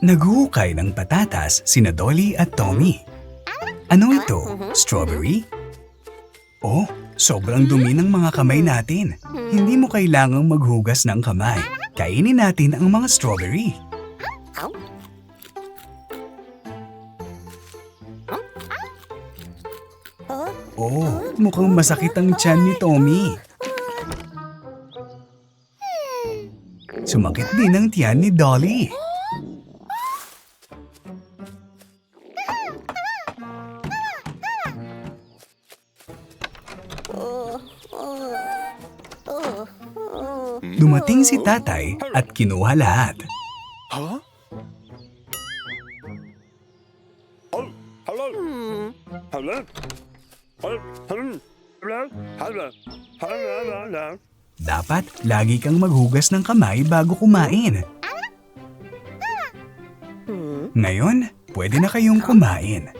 Naghuhukay ng patatas sina Dolly at Tommy. Ano ito? Strawberry? Oh, sobrang dumi ng mga kamay natin. Hindi mo kailangang maghugas ng kamay. Kainin natin ang mga strawberry. Oh, mukhang masakit ang tiyan ni Tommy. Sumakit din ang tiyan ni Dolly. Dumating si tatay at kinuha lahat. Huh? Oh, hello. Hello. Hello. Hello. Hello. Hello. Hello. Dapat lagi kang maghugas ng kamay bago kumain. Ngayon, pwede na kayong kumain.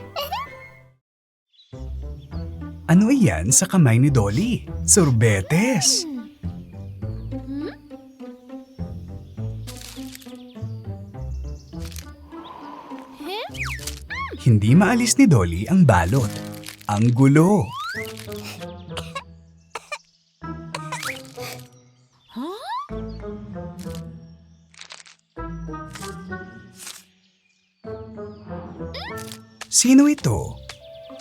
Ano iyan sa kamay ni Dolly? Sorbetes! Hindi maalis ni Dolly ang balot. Ang gulo. Sino ito?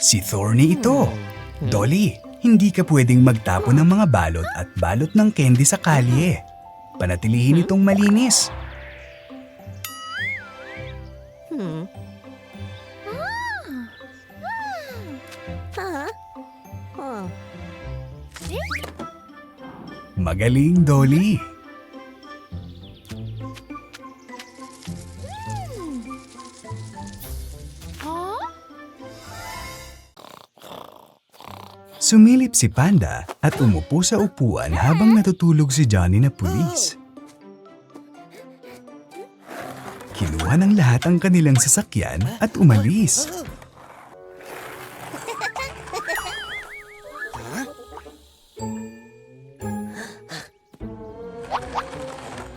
Si Thorny ito. Dolly, hindi ka pwedeng magtapon ng mga balot at balot ng candy sa kalye. Panatilihin itong malinis. Magaling, Dolly. Sumilip si Panda at umupo sa upuan habang natutulog si Johnny na pulis. Kinuha ng lahat ang kanilang sasakyan at umalis.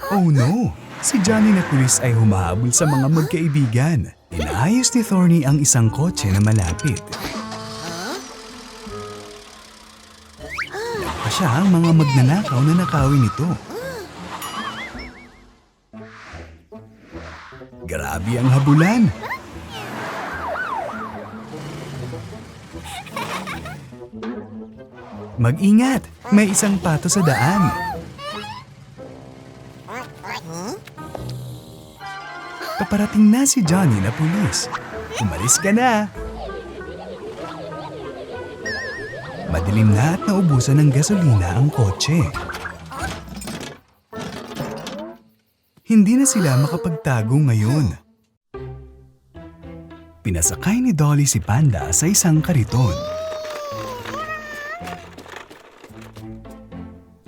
Oh no! Si Johnny na pulis ay humahabol sa mga magkaibigan. Inaayos ni Thorny ang isang kotse na malapit. Siya ang mga magnanakaw na nakawin nito. Grabe ang habulan. Mag-ingat! May isang pato sa daan. Paparating na si Johnny na pulis. Umalis ka na! Madilim na at naubusan ng gasolina ang kotse. Hindi na sila makapagtago ngayon. Pinasakay ni Dolly si Panda sa isang kariton.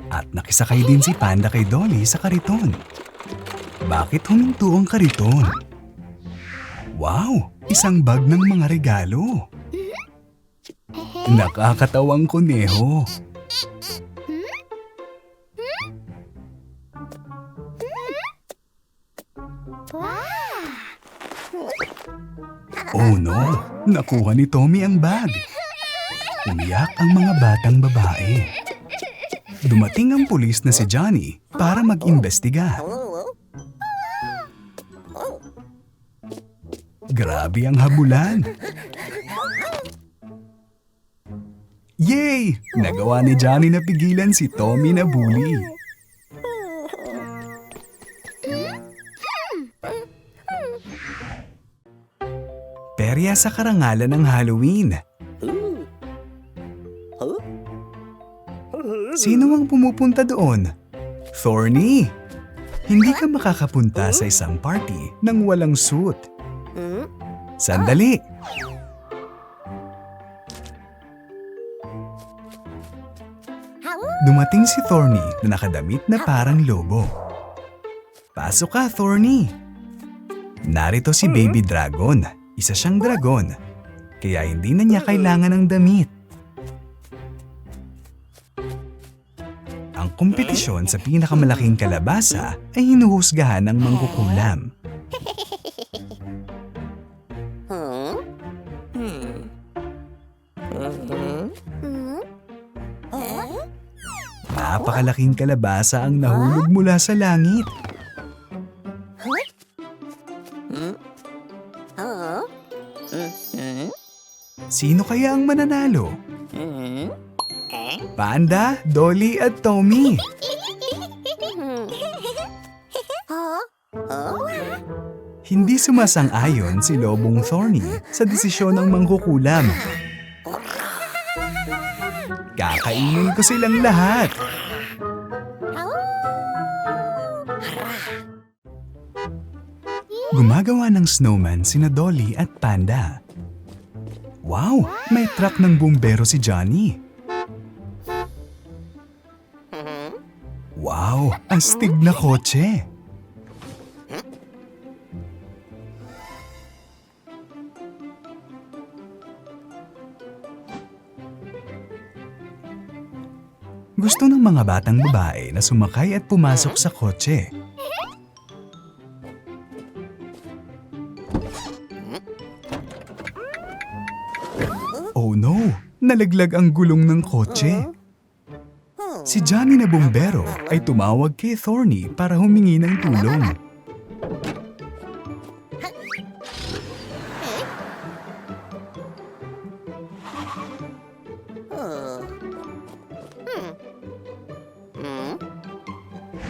At nakisakay din si Panda kay Dolly sa kariton. Bakit huminto ang kariton? Wow! Isang bag ng mga regalo. Nakakatawang kuneho. Oh no! Nakuha ni Tommy ang bag. Umiyak ang mga batang babae. Dumating ang pulis na si Johnny para mag-imbestiga. Grabe ang habulan. Yay! Nagawa ni Johnny na pigilan si Tommy na bully. Perya sa karangalan ng Halloween. Sino ang pumupunta doon? Thorny! Hindi ka makakapunta sa isang party nang walang suit. Sandali! Dumating si Thorny na nakadamit na parang lobo. Pasok ka, Thorny! Narito si Baby Dragon. Isa siyang dragon. Kaya hindi na niya kailangan ng damit. Ang kompetisyon sa pinakamalaking kalabasa ay hinuhusgahan ng mangkukulam. napakalaking kalabasa ang nahulog mula sa langit. Sino kaya ang mananalo? Panda, Dolly at Tommy. Hindi sumasang-ayon si Lobong Thorny sa desisyon ng mangkukulam. Kakainin ko silang lahat. Gumagawa ng snowman sina Dolly at Panda. Wow! May truck ng bumbero si Johnny. Wow! Astig na kotse! Gusto ng mga batang babae na sumakay at pumasok sa kotse. Nalaglag ang gulong ng kotse. Si Johnny na bumbero ay tumawag kay Thorny para humingi ng tulong.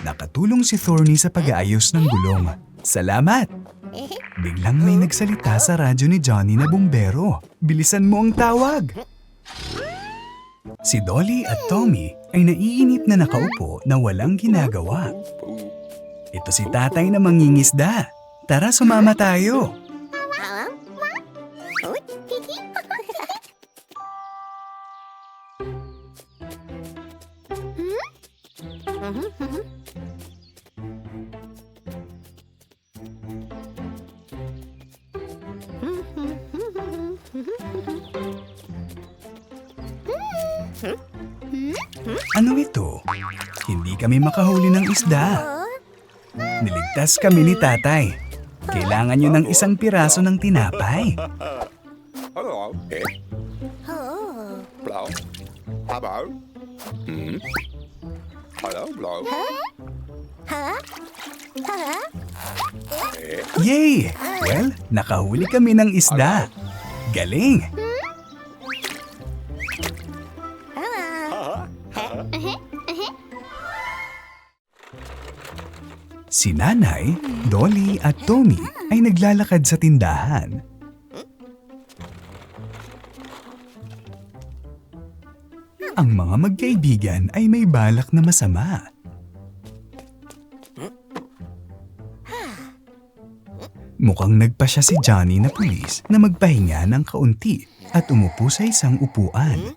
Nakatulong si Thorny sa pag-aayos ng gulong. Salamat! Biglang may nagsalita sa radyo ni Johnny na bumbero. Bilisan mo ang tawag! Si Dolly at Tommy ay naiinip na nakaupo na walang ginagawa. Ito si tatay na mangingisda. Tara sumama tayo. Ano ito? Hindi kami makahuli ng isda. Niligtas kami ni tatay. Kailangan nyo ng isang piraso ng tinapay. Hello. Hello. Hello. Hmm? Hello, hello. Yay! Well, nakahuli kami ng isda. Galing! Si Nanay, Dolly at Tommy ay naglalakad sa tindahan. Ang mga magkaibigan ay may balak na masama. Mukhang nagpa siya si Johnny na pulis na magpahinga ng kaunti at umupo sa isang upuan.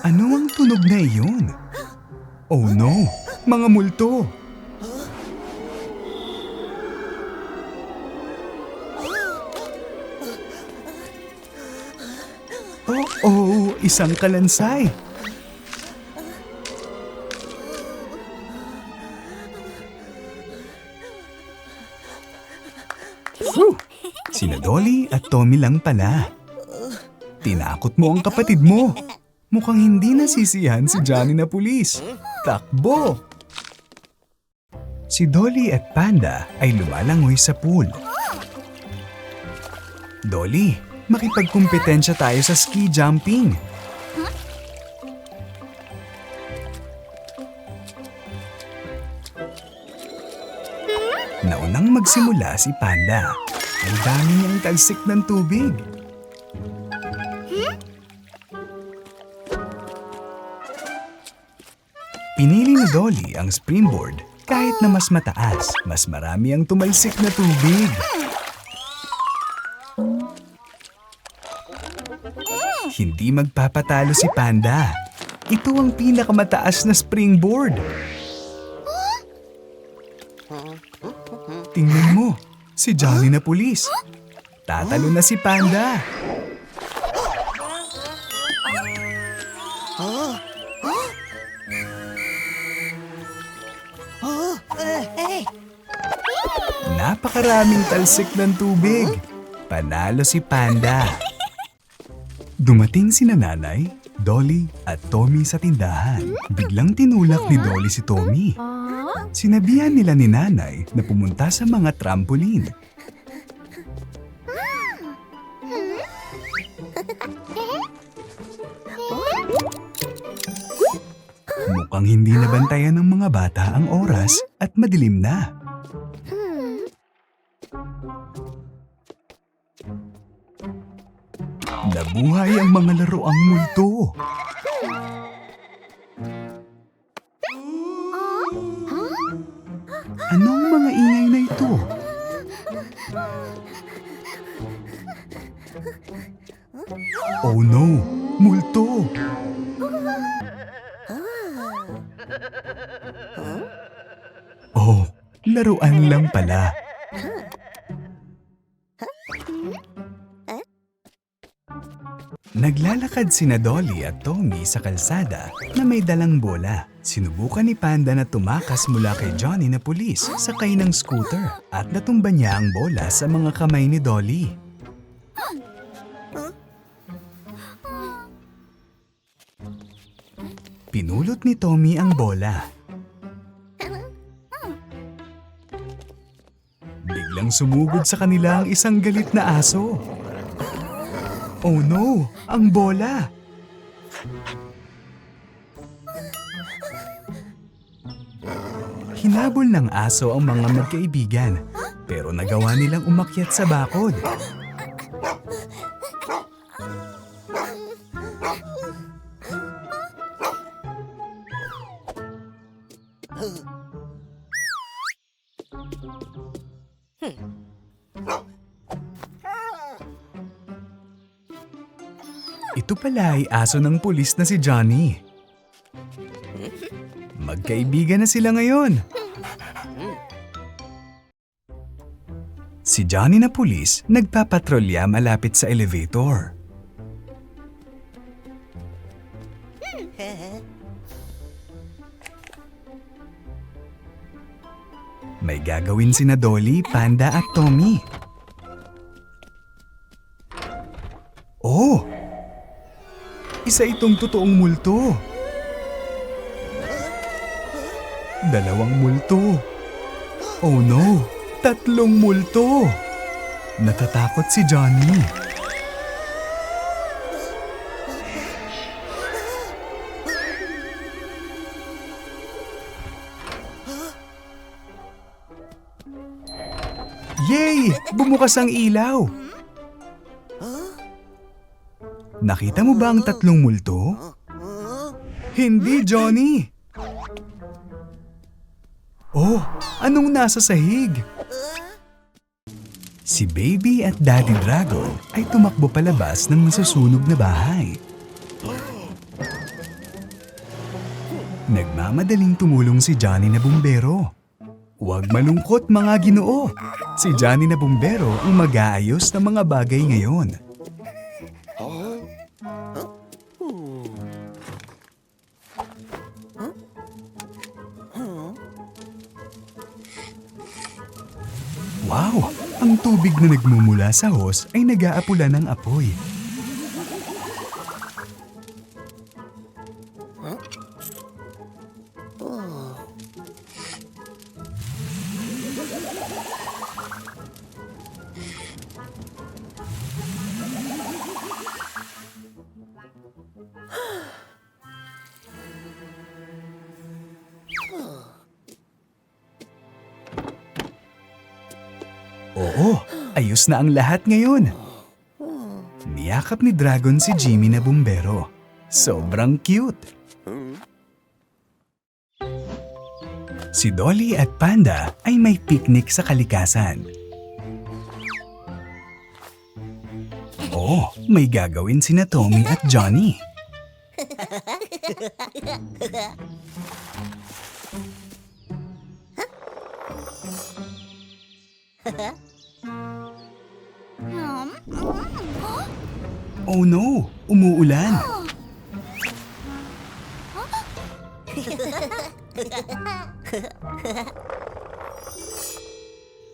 Ano ang tunog na iyon? Oh no! Mga multo! Isang kalansay. Phew! Sina Dolly at Tommy lang pala. Tinakot mo ang kapatid mo. Mukhang hindi nasisiyahan si Johnny na pulis. Takbo! Si Dolly at Panda ay lumalangoy sa pool. Dolly, makipagkumpetensya tayo sa ski jumping. Naunang magsimula si Panda. Ang dami niyang talsik ng tubig. Pinili ni Dolly ang springboard kahit na mas mataas, mas marami ang tumalsik na tubig. Magpapatalo si Panda. Ito ang pinakamataas na springboard. Tingnan mo, si Johnny na pulis. Tatalo na si Panda. Napakaraming talsik ng tubig. Panalo si Panda. Dumating si nanay Dolly at Tommy sa tindahan. Biglang tinulak ni Dolly si Tommy. Sinabihan nila ni nanay na pumunta sa mga trampoline. Mukhang hindi nabantayan ng mga bata ang oras at madilim na. Nabuhay ang mga laruang multo. Anong mga ingay na ito? Oh no! Multo! Oh, laruan lang pala. Naglalakad sina Dolly at Tommy sa kalsada na may dalang bola. Sinubukan ni Panda na tumakas mula kay Johnny na pulis sakay ng scooter at natumba niya ang bola sa mga kamay ni Dolly. Pinulot ni Tommy ang bola. Biglang sumugod sa kanila ang isang galit na aso. Oh no! Ang bola! Hinabol ng aso ang mga magkaibigan pero nagawa nilang umakyat sa bakod. Ito pala ay aso ng pulis na si Johnny. Magkaibigan na sila ngayon. Si Johnny na pulis nagpapatrolya malapit sa elevator. May gagawin sina Dolly, Panda at Tommy. Oh! Isa itong totoong multo. Dalawang multo. Oh no! Tatlong multo! Natatakot si Johnny. Yay! Bumukas ang ilaw! Nakita mo ba ang tatlong multo? Hindi, Johnny! Oh, anong nasa sahig? Si Baby at Daddy Dragon ay tumakbo palabas ng masusunog na bahay. Nagmamadaling tumulong si Johnny na bumbero. Huwag malungkot mga ginoo. Si Johnny na bumbero ang mag-aayos ng mga bagay ngayon. Wow! Ang tubig na nagmumula sa hose ay nag-aapula ng apoy. Oo, ayos na ang lahat ngayon. Niyakap ni Dragon si Jimmy na bumbero. Sobrang cute. Si Dolly at Panda ay may picnic sa kalikasan. Oo, may gagawin sina Tommy at Johnny. Oh no! Umuulan!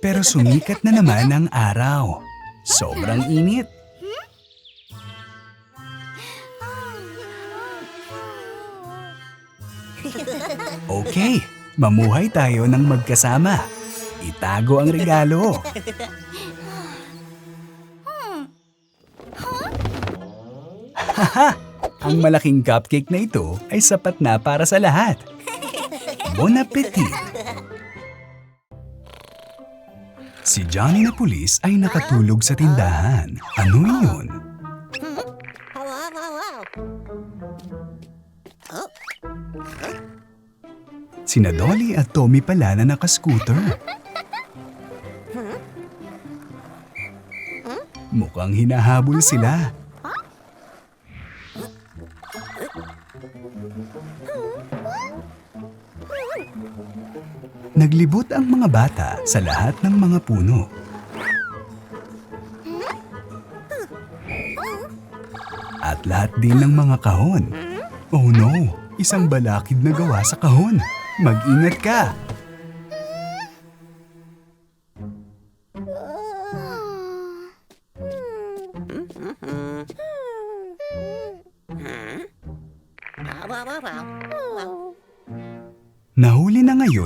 Pero sumikat na naman ang araw. Sobrang init. Okay, mamuhay tayo ng magkasama. Itago ang regalo. Haha! Ang malaking cupcake na ito ay sapat na para sa lahat. Bon appetit! Si Johnny na pulis ay nakatulog sa tindahan. Ano yun? Sina Dolly at Tommy pala na nakascooter. Mukhang hinahabol sila. Naglibot ang mga bata sa lahat ng mga puno. At lahat din ng mga kahon. Oh no, isang balakid na gawa sa kahon. Mag-ingat ka!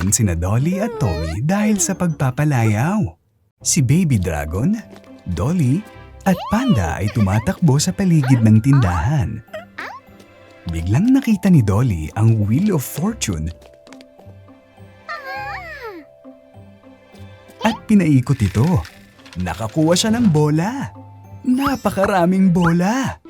Na ngayon sina Dolly at Tommy dahil sa pagpapalayaw. Si Baby Dragon, Dolly, at Panda ay tumatakbo sa paligid ng tindahan. Biglang nakita ni Dolly ang Wheel of Fortune at pinaikot ito. Nakakuha siya ng bola. Napakaraming bola.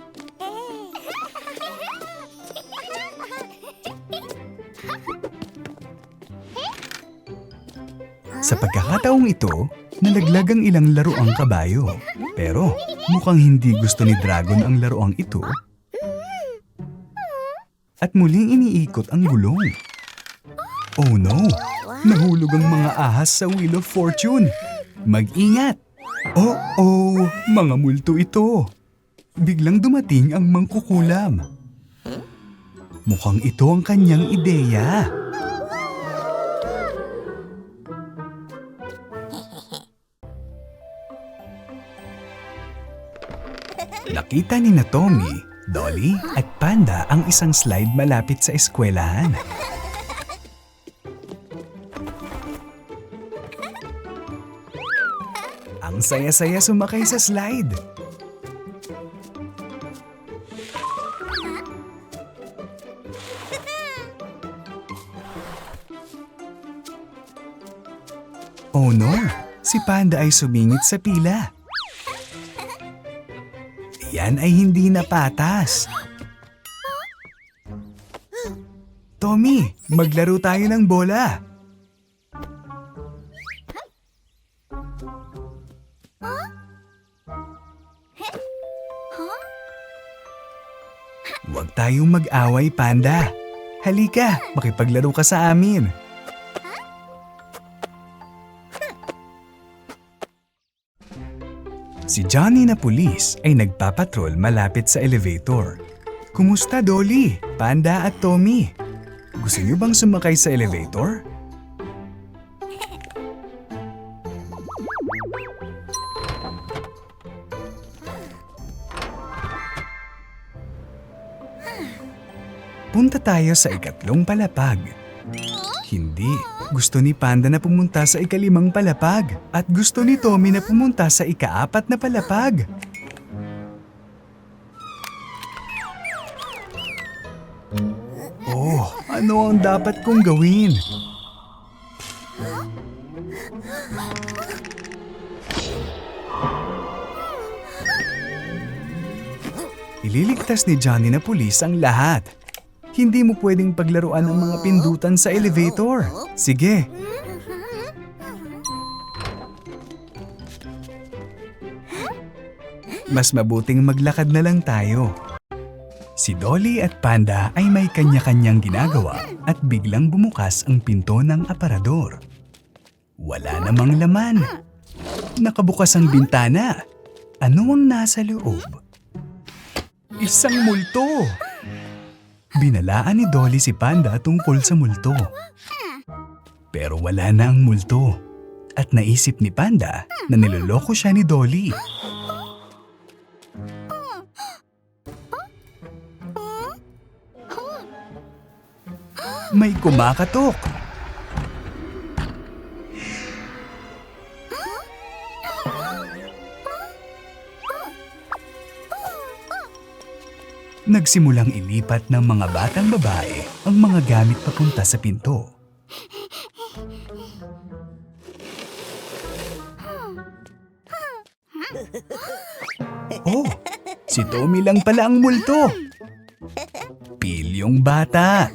Sa pagkakataong ito, nalaglag ang ilang laruang kabayo. Pero mukhang hindi gusto ni Dragon ang laruang ito. At muling iniikot ang gulong. Oh no! Nahulog ang mga ahas sa Wheel of Fortune. Mag-ingat! Oh oh! Mga multo ito. Biglang dumating ang mangkukulam. Mukhang ito ang kanyang ideya. Nakita ni na Tommy, Dolly at Panda ang isang slide malapit sa eskwelahan. Ang saya-saya sumakay sa slide. Oh no! Si Panda ay sumingit sa pila. Yan ay hindi na patas. Tommy, maglaro tayo ng bola. Huwag tayong mag-away, Panda. Halika, makipaglaro ka sa amin. Johnny na pulis ay nagpapatrol malapit sa elevator. Kumusta Dolly, Panda at Tommy? Gusto niyo bang sumakay sa elevator? Punta tayo sa ikatlong palapag. Hindi. Gusto ni Panda na pumunta sa ikalimang palapag. At gusto ni Tommy na pumunta sa ikaapat na palapag. Oh, ano ang dapat kong gawin? Ililigtas ni Johnny na pulis ang lahat. Hindi mo pwedeng paglaruan ang mga pindutan sa elevator. Sige. Mas mabuting maglakad na lang tayo. Si Dolly at Panda ay may kanya-kanyang ginagawa at biglang bumukas ang pinto ng aparador. Wala namang laman. Nakabukas ang bintana. Ano ang nasa loob? Isang multo! Binalaan ni Dolly si Panda tungkol sa multo. Pero wala na ang multo. At naisip ni Panda na niloloko siya ni Dolly. May kumakatok. Nagsimulang ilipat ng mga batang babae ang mga gamit papunta sa pinto. Oh, si Tommy lang pala ang multo. Pilyong bata.